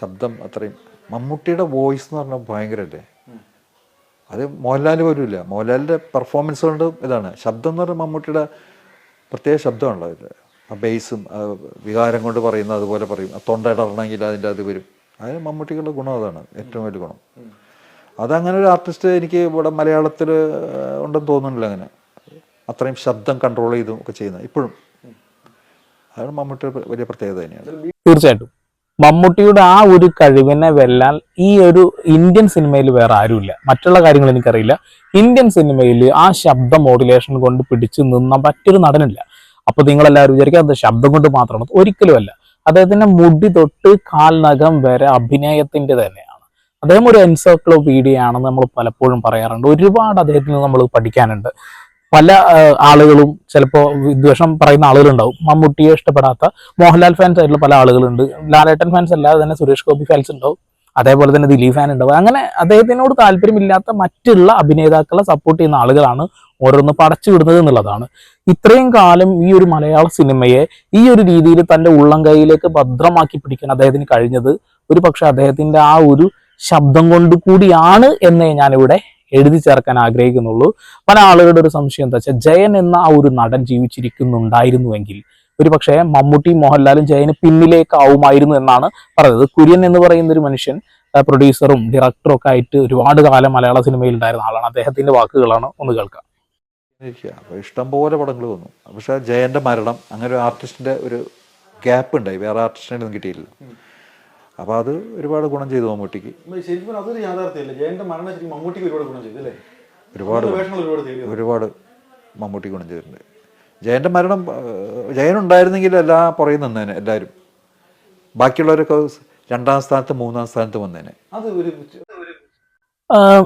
ശബ്ദം അത്രയും. മമ്മൂട്ടിയുടെ വോയിസ് എന്ന് പറഞ്ഞാൽ ഭയങ്കരല്ലേ? അത് മോഹൻലാൽ പോലും ഇല്ല മോഹൻലാലിന്റെ പെർഫോമൻസ് കൊണ്ട് ഇതാണ്. ശബ്ദം എന്ന് പറഞ്ഞാൽ മമ്മൂട്ടിയുടെ പ്രത്യേക ശബ്ദമാണല്ലോ അതിൽ ആ ബേസും വികാരം കൊണ്ട് പറയുന്ന അതുപോലെ പറയും. ആ തൊണ്ട ഇടറണമെങ്കിൽ അതിന്റെ അത് വരും. അതിന് മമ്മൂട്ടിക്കുള്ള ഗുണം അതാണ്. ഏറ്റവും വലിയ ഗുണം. അതങ്ങനെ ഒരു ആർട്ടിസ്റ്റ് എനിക്ക് ഇവിടെ മലയാളത്തിൽ ഉണ്ടെന്ന് തോന്നുന്നില്ല അങ്ങനെ. അത്രയും ശബ്ദം കൺട്രോൾ ചെയ്തും ഒക്കെ ചെയ്യുന്നത് ഇപ്പോഴും. അതാണ് മമ്മൂട്ടിയുടെ വലിയ പ്രത്യേകത തന്നെയാണ്. തീർച്ചയായിട്ടും. മമ്മൂട്ടിയുടെ ആ ഒരു കഴിവിനെ വെല്ലാൻ ഈ ഒരു ഇന്ത്യൻ സിനിമയിൽ വേറെ ആരുമില്ല. മറ്റുള്ള കാര്യങ്ങൾ എനിക്കറിയില്ല. ഇന്ത്യൻ സിനിമയിൽ ആ ശബ്ദ മോഡുലേഷൻ കൊണ്ട് പിടിച്ചു നിന്ന മറ്റൊരു നടനില്ല. അപ്പൊ നിങ്ങളെല്ലാവരും വിചാരിക്കുക അത് ശബ്ദം കൊണ്ട് മാത്രമാണ്. ഒരിക്കലുമല്ല അദ്ദേഹത്തിന്റെ മുടി തൊട്ട് കാൽനഖം വരെ അഭിനയത്തിന്റെ തന്നെയാണ്. അദ്ദേഹം ഒരു എൻസൈക്ലോപീഡിയ ആണെന്ന് നമ്മൾ പലപ്പോഴും പറയാറുണ്ട്. ഒരുപാട് അദ്ദേഹത്തിൽ നിന്ന് നമ്മൾ പഠിക്കാനുണ്ട്. പല ആളുകളും ചിലപ്പോൾ വിദ്വേഷം പറയുന്ന ആളുകളുണ്ടാവും. മമ്മൂട്ടിയെ ഇഷ്ടപ്പെടാത്ത മോഹൻലാൽ ഫാൻസ് ആയിട്ടുള്ള പല ആളുകളുണ്ട്. ലാലേട്ടൻ ഫാൻസ് അല്ലാതെ തന്നെ സുരേഷ് ഗോപി ഫാൻസ് ഉണ്ടാവും. അതേപോലെ തന്നെ ദിലീപ് ഫാൻ ഉണ്ടാവും. അങ്ങനെ അദ്ദേഹത്തിനോട് താല്പര്യമില്ലാത്ത മറ്റുള്ള അഭിനേതാക്കളെ സപ്പോർട്ട് ചെയ്യുന്ന ആളുകളാണ് ഓരോന്ന് പടച്ചു വിടുന്നത് എന്നുള്ളതാണ്. ഇത്രയും കാലം ഈ ഒരു മലയാള സിനിമയെ ഈ ഒരു രീതിയിൽ തന്റെ ഉള്ളം കൈയിലേക്ക് ഭദ്രമാക്കി പിടിക്കാൻ അദ്ദേഹത്തിന് കഴിഞ്ഞത് ഒരു പക്ഷെ അദ്ദേഹത്തിന്റെ ആ ഒരു ശബ്ദം കൊണ്ട് കൂടിയാണ് എന്നേ ഞാനിവിടെ എഴുതി ചേർക്കാൻ ആഗ്രഹിക്കുന്നുള്ളൂ. പല ആളുകളുടെ ഒരു സംശയം എന്താ വെച്ചാൽ ജയൻ എന്ന ആ ഒരു നടൻ ജീവിച്ചിരിക്കുന്നുണ്ടായിരുന്നുവെങ്കിൽ ഒരു പക്ഷേ മമ്മൂട്ടി മോഹൻലാലും ജയന് പിന്നിലേക്കാവുമായിരുന്നു എന്നാണ് പറയുന്നത് കുര്യൻ എന്ന് പറയുന്ന ഒരു മനുഷ്യൻ പ്രൊഡ്യൂസറും ഡയറക്ടറും ഒക്കെ ആയിട്ട് ഒരുപാട് കാലം മലയാള സിനിമയിൽ ഉണ്ടായിരുന്ന ആളാണ്. അദ്ദേഹത്തിന്റെ വാക്കുകളാണ് ഒന്ന് കേൾക്കാം. അപ്പോൾ ഇഷ്ടംപോലെ പടങ്ങൾ വന്നു. പക്ഷെ ജയന്റെ മരണം അങ്ങനെ ഒരു ആർട്ടിസ്റ്റിന്റെ ഒരു ഗ്യാപ്പ് ഉണ്ടായി. വേറെ ആർട്ടിസ്റ്റിനെ ഒന്നും കിട്ടിയില്ല അപ്പോൾ അത് ഒരുപാട് ഗുണം ചെയ്തു മമ്മൂട്ടിക്ക്. ശരിക്കും പറഞ്ഞാൽ അതൊരു യാഥാർത്ഥ്യമല്ല? ജയന്റെ മരണം ശരിക്കും മമ്മൂട്ടിക്ക് ഒരുപാട് ഗുണം ചെയ്തു അല്ലേ ഒരുപാട് ഒരുപാട് മമ്മൂട്ടി ഗുണം ചെയ്തിട്ടുണ്ട്. ജയന്റെ മരണം ജയൻ ഉണ്ടായിരുന്നെങ്കിൽ എല്ലാ പുറകെ നിന്നേനെ എല്ലാവരും. ബാക്കിയുള്ളവരൊക്കെ രണ്ടാം സ്ഥാനത്ത് മൂന്നാം സ്ഥാനത്ത് വന്നേനെ. അത് ഒരു ആഹ്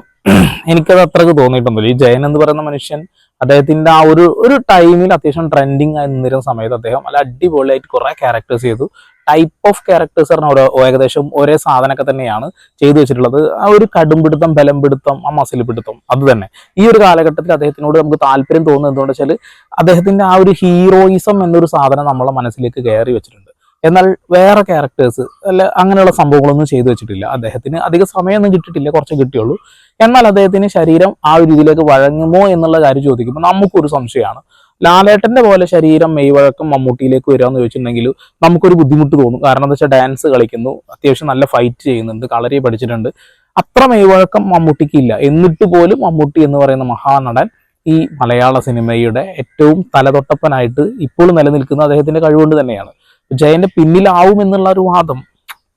എനിക്കത് അത്രയ്ക്ക് തോന്നിയിട്ടൊന്നുമില്ല ഈ ജയൻ എന്ന് പറയുന്ന മനുഷ്യൻ അദ്ദേഹത്തിന്റെ ആ ഒരു ഒരു ടൈമിൽ അത്യാവശ്യം ട്രെൻഡിങ് ആയി നിന്നിരുന്ന സമയത്ത് അദ്ദേഹം നല്ല അടിപൊളിയായിട്ട് കുറെ ക്യാരക്ടേഴ്സ് ചെയ്തു. ടൈപ്പ് ഓഫ് ക്യാരക്ടേഴ്സ് പറഞ്ഞ ഓരോ ഏകദേശം ഒരേ സാധനമൊക്കെ തന്നെയാണ് ചെയ്തു വെച്ചിട്ടുള്ളത്. ആ ഒരു കടുംപിടുത്തം ബലം പിടുത്തം ആ മസിൽ പിടുത്തം അത് തന്നെ. ഈ ഒരു കാലഘട്ടത്തിൽ അദ്ദേഹത്തിനോട് നമുക്ക് താല്പര്യം തോന്നുന്നത് എന്തുകൊണ്ടെന്ന് വെച്ചാൽ അദ്ദേഹത്തിന്റെ ആ ഒരു ഹീറോയിസം എന്നൊരു സാധനം നമ്മളെ മനസ്സിലേക്ക് കയറി വെച്ചിട്ടുണ്ട്. എന്നാൽ വേറെ ക്യാരക്ടേഴ്സ് അല്ല അങ്ങനെയുള്ള സംഭവങ്ങളൊന്നും ചെയ്തു വെച്ചിട്ടില്ല. അദ്ദേഹത്തിന് അധിക സമയമൊന്നും കിട്ടിയിട്ടില്ല കുറച്ച് കിട്ടിയുള്ളൂ. എന്നാൽ അദ്ദേഹത്തിന് ശരീരം ആ ഒരു രീതിയിലേക്ക് വഴങ്ങുമോ എന്നുള്ള കാര്യം ചോദിക്കുമ്പോൾ നമുക്കൊരു സംശയമാണ്. ലാലേട്ടന്റെ പോലെ ശരീരം മെയ്വഴക്കം മമ്മൂട്ടിയിലേക്ക് വരിക എന്ന് ചോദിച്ചിട്ടുണ്ടെങ്കിൽ നമുക്കൊരു ബുദ്ധിമുട്ട് തോന്നും. കാരണം എന്താ വെച്ചാൽ ഡാൻസ് കളിക്കുന്നു അത്യാവശ്യം നല്ല ഫൈറ്റ് ചെയ്യുന്നുണ്ട് കളരി പഠിച്ചിട്ടുണ്ട്. അത്ര മെയ്വഴക്കം മമ്മൂട്ടിക്ക് ഇല്ല എന്നിട്ട് പോലും മമ്മൂട്ടി എന്ന് പറയുന്ന മഹാനടൻ ഈ മലയാള സിനിമയുടെ ഏറ്റവും തലതൊട്ടപ്പനായിട്ട് ഇപ്പോൾ നിലനിൽക്കുന്ന അദ്ദേഹത്തിന്റെ കഴിവുകൊണ്ട് തന്നെയാണ്. ജയന്റെ പിന്നിലാവും എന്നുള്ള ഒരു വാദം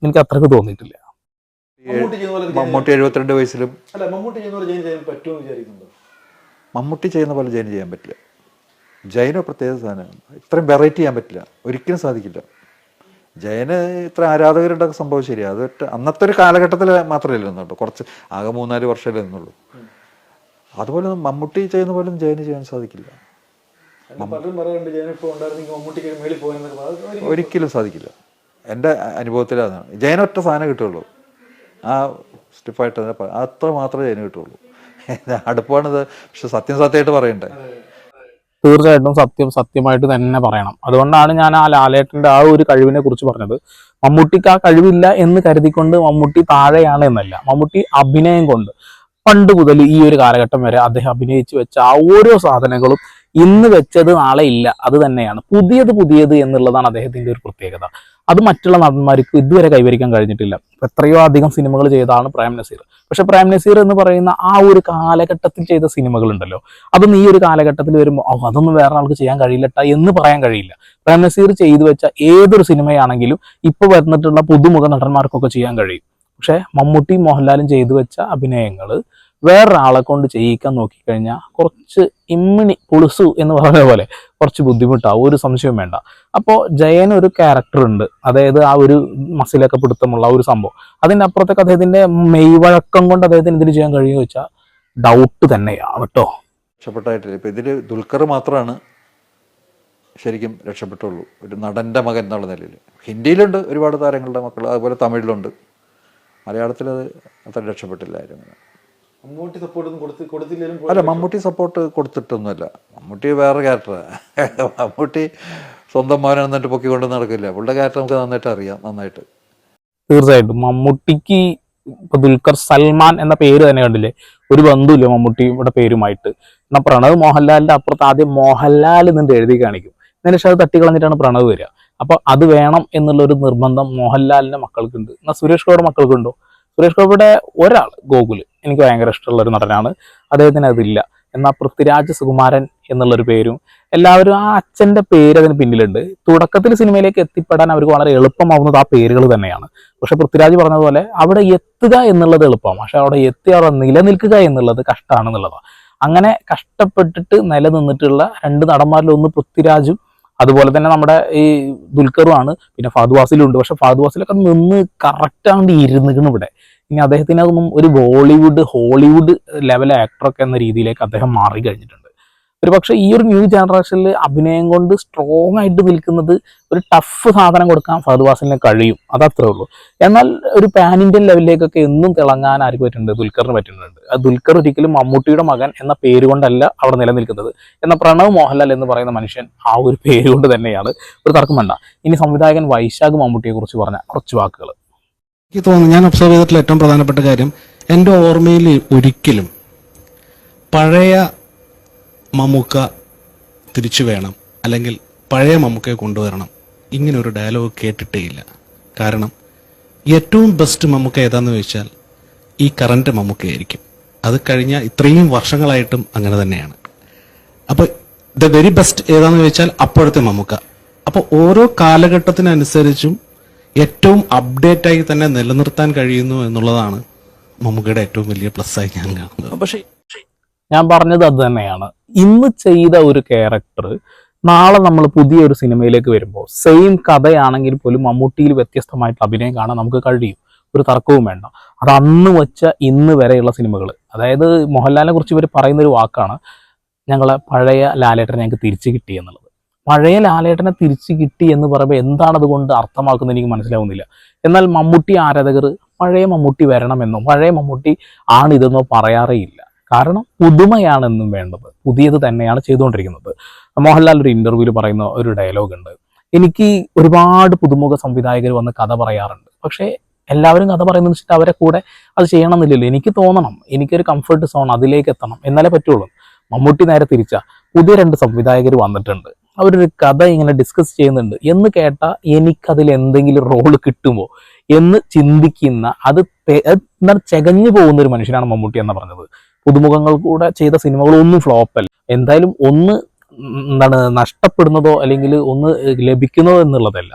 എനിക്ക് അത്രയ്ക്ക് തോന്നിയിട്ടില്ല. മമ്മൂട്ടി ചെയ്യുന്ന പോലെ ജയൻ- മമ്മൂട്ടി എഴുപത്തിരണ്ട് വയസ്സിലും അല്ല മമ്മൂട്ടി ചെയ്യുന്ന പോലെ ജയൻ ചെയ്യാൻ പറ്റുമെന്ന് വിചാരിക്കുന്നുണ്ടോ? മമ്മൂട്ടി ചെയ്യുന്ന പോലെ ജയന് ചെയ്യാൻ പറ്റില്ല. ജയനോ പ്രത്യേക സാധനമാണ് ഇത്രയും വെറൈറ്റി ചെയ്യാൻ പറ്റില്ല. ഒരിക്കലും സാധിക്കില്ല. ജയന് ഇത്ര ആരാധകരുണ്ടൊക്കെ സംഭവം ശരിയാണ് അത് അന്നത്തെ ഒരു കാലഘട്ടത്തിൽ മാത്രമേ നിന്നുള്ളൂ കുറച്ച് ആകെ മൂന്നാൽ വർഷമല്ലേ നിന്നുള്ളൂ അതുപോലെ മമ്മൂട്ടി ചെയ്യുന്ന പോലും ജയന് ചെയ്യാൻ സാധിക്കില്ല. പലരും പറയുന്നുണ്ട് ജയൻ ഇപ്പോൾ ഉണ്ടായിരുന്നെങ്കിൽ മമ്മൂട്ടിക്ക് മേളിൽ പോയെന്നൊക്കെ ഒരിക്കലും സാധിക്കില്ല. എന്റെ അനുഭവത്തിൽ അതാണ്. ജയനൊറ്റ സാധനം കിട്ടുള്ളൂ ആ സ്റ്റിഫായിട്ട് അതിനെ അത്ര മാത്രമേ ജയന് കിട്ടുള്ളൂ അടുപ്പാണിത് പക്ഷെ സത്യം സത്യമായിട്ട് പറയണ്ടേ? തീർച്ചയായിട്ടും സത്യം സത്യമായിട്ട് തന്നെ പറയണം. അതുകൊണ്ടാണ് ഞാൻ ആ ലാലേട്ടന്റെ ആ ഒരു കഴിവിനെ കുറിച്ച് പറഞ്ഞത്. മമ്മൂട്ടിക്ക് ആ കഴിവില്ല എന്ന് കരുതിക്കൊണ്ട് മമ്മൂട്ടി താഴെയാണ് എന്നല്ല. മമ്മൂട്ടി അഭിനയം കൊണ്ട്. പണ്ട് മുതൽ ഈ ഒരു കാലഘട്ടം വരെ അദ്ദേഹം അഭിനയിച്ചു വെച്ച ആ ഓരോ സാധനങ്ങളും ഇന്ന് വെച്ചത് നാളെ ഇല്ല അത് തന്നെയാണ്. പുതിയത് പുതിയത് എന്നുള്ളതാണ് അദ്ദേഹത്തിന്റെ ഒരു പ്രത്യേകത. അത് മറ്റുള്ള നടന്മാർക്ക് ഇതുവരെ കൈവരിക്കാൻ കഴിഞ്ഞിട്ടില്ല. എത്രയോ അധികം സിനിമകൾ ചെയ്തതാണ് പ്രേം നസീർ. പക്ഷെ പ്രേം നസീർ എന്ന് പറയുന്ന ആ ഒരു കാലഘട്ടത്തിൽ ചെയ്ത സിനിമകൾ ഉണ്ടല്ലോ അതൊന്നും ഈ ഒരു കാലഘട്ടത്തിൽ വരുമ്പോൾ ഓ അതൊന്നും വേറെ ആൾക്ക് ചെയ്യാൻ കഴിയില്ലട്ട എന്ന് പറയാൻ കഴിയില്ല. പ്രേം നസീർ ചെയ്തു വെച്ച ഏതൊരു സിനിമയാണെങ്കിലും ഇപ്പൊ വരുന്നിട്ടുള്ള പുതുമുഖ നടന്മാർക്കൊക്കെ ചെയ്യാൻ കഴിയും. പക്ഷെ മമ്മൂട്ടി മോഹൻലാലും ചെയ്തു വെച്ച അഭിനയങ്ങൾ വേറൊരാളെ കൊണ്ട് ചെയ്യിക്കാൻ നോക്കിക്കഴിഞ്ഞാൽ കുറച്ച് ഇമ്മിണി പുളുസു എന്ന് പറഞ്ഞ പോലെ കുറച്ച് ബുദ്ധിമുട്ടാവും. ഒരു സംശയവും വേണ്ട. അപ്പോൾ ജയൻ ഒരു ക്യാരക്ടർ ഉണ്ട്. അതായത് ആ ഒരു മസിലൊക്കെ പിടുത്തമുള്ള ഒരു സംഭവം. അതിന്റെ അപ്പുറത്തേക്ക് അദ്ദേഹത്തിന്റെ മെയ്വഴക്കം കൊണ്ട് അദ്ദേഹത്തിന് ഇതിന് ചെയ്യാൻ കഴിയുമെന്ന് വെച്ചാൽ ഡൗട്ട് തന്നെയാണ് കേട്ടോ രക്ഷപ്പെട്ടായിട്ടില്ല. ഇപ്പം ഇതിൽ ദുൽഖർ മാത്രമാണ് ശരിക്കും രക്ഷപ്പെട്ടുള്ളൂ. ഒരു നടന്റെ മകൻ എന്നുള്ള നിലയിൽ ഹിന്ദിയിലുണ്ട് ഒരുപാട് താരങ്ങളുടെ മക്കൾ അതുപോലെ തമിഴിലുണ്ട്. മലയാളത്തിൽ അത് അത്ര രക്ഷപ്പെട്ടില്ല ആരും അങ്ങനെ. മമ്മൂട്ടി സപ്പോർട്ട് ഒന്നും കൊടുത്ത് കൊടുത്തില്ലെങ്കിലും അല്ല മമ്മൂട്ടി സപ്പോർട്ട് കൊടുത്തിട്ടൊന്നുമില്ല. മമ്മൂട്ടി വേറെ ക്യാരക്ടറാണ് മമ്മൂട്ടി സ്വന്തം മോനെ എന്നിട്ട് പൊക്കിക്കൊണ്ട് നടക്കില്ല. പുള്ളിയുടെ ക്യാരക്ടർ നമുക്ക് നന്നായിട്ട് അറിയാം നന്നായിട്ട്. തീർച്ചയായിട്ടും. മമ്മൂട്ടിക്ക് ഇപ്പൊ ദുൽഖർ സൽമാൻ എന്ന പേര് തന്നെ കണ്ടില്ലേ? ഒരു ബന്ധുമില്ല മമ്മൂട്ടിയുടെ പേരുമായിട്ട്. എന്നാൽ പ്രണവ് മോഹൻലാലിന്റെ അപ്പുറത്ത് ആദ്യം മോഹൻലാൽ എന്നിട്ട് എഴുതി കാണിക്കും. എന്നിട്ട് അത് തട്ടിക്കളഞ്ഞിട്ടാണ് പ്രണവ് വരിക. അപ്പൊ അത് വേണം എന്നുള്ള ഒരു നിർബന്ധം മോഹൻലാലിന്റെ മക്കൾക്കുണ്ട്. എന്നാൽ സുരേഷ് ഗോപിയുടെ മക്കൾക്കുണ്ടോ? സുരേഷ് ഗോപിയുടെ ഒരാൾ ഗോകുൽ. എനിക്ക് ഭയങ്കര ഇഷ്ടമുള്ള ഒരു നടനാണ്. അദ്ദേഹത്തിന് അതില്ല. എന്നാൽ പൃഥ്വിരാജ് സുകുമാരൻ എന്നുള്ളൊരു പേരും എല്ലാവരും ആ അച്ഛന്റെ പേര് അതിന് പിന്നിലുണ്ട്. തുടക്കത്തിൽ സിനിമയിലേക്ക് എത്തിപ്പെടാൻ അവർക്ക് വളരെ എളുപ്പമാവുന്നത് ആ പേരുകൾ തന്നെയാണ്. പക്ഷെ പൃഥ്വിരാജ് പറഞ്ഞതുപോലെ അവിടെ എത്തുക എന്നുള്ളത് എളുപ്പമാണ്. പക്ഷെ അവിടെ എത്തി അവിടെ നിലനിൽക്കുക എന്നുള്ളത് കഷ്ടമാണെന്നുള്ളതാണ് അങ്ങനെ കഷ്ടപ്പെട്ടിട്ട് നിലനിന്നിട്ടുള്ള രണ്ട് നടന്മാരിൽ ഒന്ന് പൃഥ്വിരാജും അതുപോലെ തന്നെ നമ്മുടെ ഈ ദുൽഖറുമാണ് പിന്നെ ഫാദുവാസിലും ഉണ്ട്. പക്ഷെ ഫാദുവാസിലൊക്കെ നിന്ന് കറക്റ്റാണ്ട് ഇരുന്നിക്കണം ഇവിടെ. ഇനി അദ്ദേഹത്തിനൊന്നും ഒരു ബോളിവുഡ് ഹോളിവുഡ് ലെവൽ ആക്ടറൊക്കെ എന്ന രീതിയിലേക്ക് അദ്ദേഹം മാറി കഴിഞ്ഞിട്ടുണ്ട്. ഒരു പക്ഷേ ഈ ഒരു ന്യൂ ജനറേഷനിൽ അഭിനയം കൊണ്ട് സ്ട്രോങ് ആയിട്ട് നിൽക്കുന്നത് ഒരു ടഫ് സാധനം കൊടുക്കാൻ ഫഹദ് വാസിലിന് കഴിയും. അതത്രേ ഉള്ളൂ. എന്നാൽ ഒരു പാൻ ഇന്ത്യൻ ലെവലിലേക്കൊക്കെ എന്നും തിളങ്ങാൻ ആർക്ക് പറ്റുന്നുണ്ട്? ദുൽഖറിന് പറ്റുന്നുണ്ട്. ആ ദുൽഖർ ഒരിക്കലും മമ്മൂട്ടിയുടെ മകൻ എന്ന പേര് കൊണ്ടല്ല അവിടെ നിലനിൽക്കുന്നത്. എന്ന പ്രണവ് മോഹൻലാൽ എന്ന് പറയുന്ന മനുഷ്യൻ ആ ഒരു പേര് കൊണ്ട് തന്നെയാണ്. ഒരു തർക്കം വേണ്ട. ഇനി സംവിധായകൻ വൈശാഖ് മമ്മൂട്ടിയെ കുറിച്ച് പറഞ്ഞ കുറച്ച് വാക്കുകൾ എനിക്ക് തോന്നുന്നു ഞാൻ ഒബ്സർവ് ചെയ്തിട്ടുള്ള ഏറ്റവും പ്രധാനപ്പെട്ട കാര്യം എന്റെ ഓർമ്മയിൽ ഒരിക്കലും പഴയ മമ്മൂക്ക തിരിച്ചു വേണം അല്ലെങ്കിൽ പഴയ മമ്മൂക്കയെ കൊണ്ടുവരണം ഇങ്ങനെ ഒരു ഡയലോഗ് കേട്ടിട്ടേ ഇല്ല. കാരണം ഏറ്റവും ബെസ്റ്റ് മമ്മൂക്ക ഏതാണെന്ന് ചോദിച്ചാൽ ഈ കറണ്ട് മമ്മൂക്കയായിരിക്കും. അത് കഴിഞ്ഞ ഇത്രയും വർഷങ്ങളായിട്ടും അങ്ങനെ തന്നെയാണ്. അപ്പോൾ ദ വെരി ബെസ്റ്റ് ഏതാണെന്ന് ചോദിച്ചാൽ അപ്പോഴത്തെ മമ്മൂക്ക. അപ്പോൾ ഓരോ കാലഘട്ടത്തിനനുസരിച്ചും ഏറ്റവും അപ്ഡേറ്റ് ആയി തന്നെ നിലനിർത്താൻ കഴിയുന്നു എന്നുള്ളതാണ് മമ്മൂക്കയുടെ ഏറ്റവും വലിയ പ്ലസ് ആയി ഞാൻ കാണുന്നത്. പക്ഷേ ഞാൻ പറഞ്ഞത് അത് തന്നെയാണ്. ഇന്ന് ചെയ്ത ഒരു ക്യാരക്ടർ നാളെ നമ്മൾ പുതിയൊരു സിനിമയിലേക്ക് വരുമ്പോൾ സെയിം കഥയാണെങ്കിൽ പോലും മമ്മൂട്ടിയിൽ വ്യത്യസ്തമായിട്ട് അഭിനയം കാണാൻ നമുക്ക് കഴിയും. ഒരു തർക്കവും വേണ്ട. അത് അന്ന് വെച്ച ഇന്ന് വരെയുള്ള സിനിമകൾ അതായത് മോഹൻലാലിനെ കുറിച്ച് ഇവർ പറയുന്ന ഒരു വാക്കാണ് ഞങ്ങളെ പഴയ ലാലേട്ടനെ ഞങ്ങൾക്ക് തിരിച്ചു കിട്ടി എന്നുള്ളത്. പഴയ ലാലേട്ടനെ തിരിച്ചു കിട്ടി എന്ന് പറയുമ്പോൾ എന്താണ് അതുകൊണ്ട് അർത്ഥമാക്കുന്നത് എനിക്ക് മനസ്സിലാവുന്നില്ല. എന്നാൽ മമ്മൂട്ടി ആരാധകർ പഴയ മമ്മൂട്ടി വരണമെന്നോ പഴയ മമ്മൂട്ടി ആണിതെന്നോ പറയാറേ ഇല്ല കാരണം പുതുമയാണെന്നും വേണ്ടത് പുതിയത് തന്നെയാണ് ചെയ്തുകൊണ്ടിരിക്കുന്നത്. മോഹൻലാൽ ഒരു ഇന്റർവ്യൂവിൽ പറയുന്ന ഒരു ഡയലോഗ് ഉണ്ട്. എനിക്ക് ഒരുപാട് പുതുമുഖ സംവിധായകർ വന്ന് കഥ പറയാറുണ്ട്. പക്ഷേ എല്ലാവരും കഥ പറയുന്നത് വെച്ചിട്ട് അവരെ കൂടെ അത് ചെയ്യണമെന്നില്ലല്ലോ. എനിക്ക് തോന്നണം എനിക്കൊരു കംഫർട്ട് സോൺ അതിലേക്ക് എത്തണം എന്നാലേ പറ്റുള്ളൂ. മമ്മൂട്ടി നേരെ തിരിച്ച പുതിയ രണ്ട് സംവിധായകർ വന്നിട്ടുണ്ട്. അവരൊരു കഥ ഇങ്ങനെ ഡിസ്കസ് ചെയ്യുന്നുണ്ട്. എന്ന് കേട്ടാൽ എനിക്കതിൽ എന്തെങ്കിലും റോൾ കിട്ടുമോ? എന്ന് ചിന്തിക്കുന്ന അത് എന്താണ് ചെകഞ്ഞു പോകുന്ന ഒരു മനുഷ്യനാണ് മമ്മൂട്ടി എന്ന് പറഞ്ഞത്. പുതുമുഖങ്ങൾ കൂടെ ചെയ്ത സിനിമകളൊന്നും ഫ്ലോപ്പല്ല എന്തായാലും ഒന്ന് എന്താണ് നഷ്ടപ്പെടുന്നതോ അല്ലെങ്കിൽ ഒന്ന് ലഭിക്കുന്നതോ എന്നുള്ളതല്ല.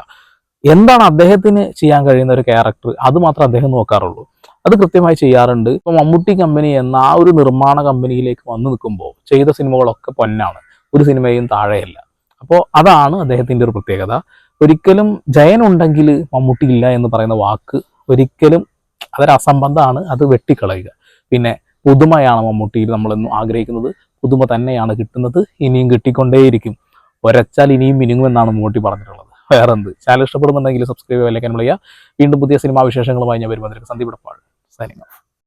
എന്താണ് അദ്ദേഹത്തിന് ചെയ്യാൻ കഴിയുന്ന ഒരു ക്യാരക്ടർ അത് മാത്രം അദ്ദേഹം നോക്കാറുള്ളൂ. അത് കൃത്യമായി ചെയ്യാറുണ്ട്. ഇപ്പൊ മമ്മൂട്ടി കമ്പനി എന്ന ആ ഒരു നിർമ്മാണ കമ്പനിയിലേക്ക് വന്നു നിൽക്കുമ്പോൾ ചെയ്ത സിനിമകളൊക്കെ പൊന്നാണ്. ഒരു സിനിമയും താഴെയല്ല. അപ്പോൾ അതാണ് അദ്ദേഹത്തിന്റെ ഒരു പ്രത്യേകത. ഒരിക്കലും ജയൻ ഉണ്ടെങ്കിൽ മമ്മൂട്ടി ഇല്ല എന്ന് പറയുന്ന വാക്ക് ഒരിക്കലും അതൊരു അസംബന്ധമാണ് അത് വെട്ടിക്കളയുക. പിന്നെ പുതുമയാണ് മമ്മൂട്ടിയിൽ നമ്മളെന്നും ആഗ്രഹിക്കുന്നത്. പുതുമ തന്നെയാണ് കിട്ടുന്നത് ഇനിയും കിട്ടിക്കൊണ്ടേയിരിക്കും. ഒരച്ചാൽ ഇനിയും മിനുങ്ങുമെന്നാണ് മമ്മൂട്ടി പറഞ്ഞിട്ടുള്ളത്. വേറെന്ത്? ചാനൽ ഇഷ്ടപ്പെടുന്നുണ്ടെങ്കിൽ സബ്സ്ക്രൈബ് ചെയ്യാൻ വിളിക്കുക വീണ്ടും പുതിയ സിനിമാ വിശേഷങ്ങളുമായി ഞാൻ വരുമ്പോൾ സന്ദീപ് ഇടപ്പാൾ. Signing off.